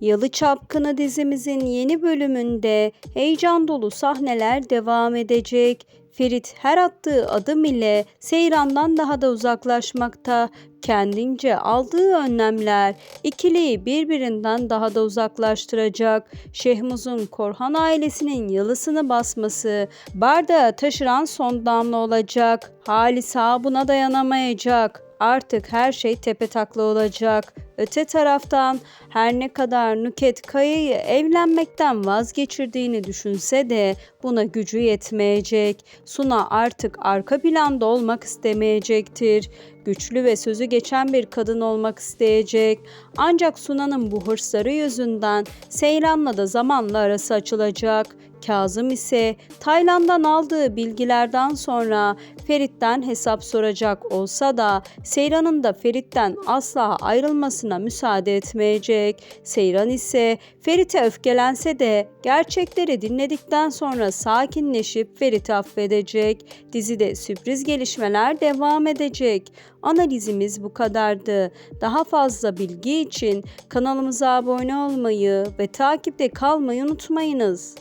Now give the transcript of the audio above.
Yalı Çapkını dizimizin yeni bölümünde heyecan dolu sahneler devam edecek. Ferit her attığı adım ile Seyran'dan daha da uzaklaşmakta. Kendince aldığı önlemler ikiliyi birbirinden daha da uzaklaştıracak. Şehmuz'un Korhan ailesinin yalısını basması bardağı taşıran son damla olacak. Halisa buna dayanamayacak. Artık her şey tepetaklı olacak. Öte taraftan her ne kadar Nüket Kaya'yı evlenmekten vazgeçirdiğini düşünse de buna gücü yetmeyecek. Suna artık arka planda olmak istemeyecektir. Güçlü ve sözü geçen bir kadın olmak isteyecek. Ancak Suna'nın bu hırsları yüzünden Seyran'la da zamanla arası açılacak. Kazım ise Tayland'dan aldığı bilgilerden sonra Ferit'ten hesap soracak olsa da Seyran'ın da Ferit'ten asla ayrılmasına müsaade etmeyecek. Seyran ise Ferit'e öfkelense de gerçekleri dinledikten sonra sakinleşip Ferit'i affedecek. Dizide sürpriz gelişmeler devam edecek. Analizimiz bu kadardı. Daha fazla bilgi için kanalımıza abone olmayı ve takipte kalmayı unutmayınız.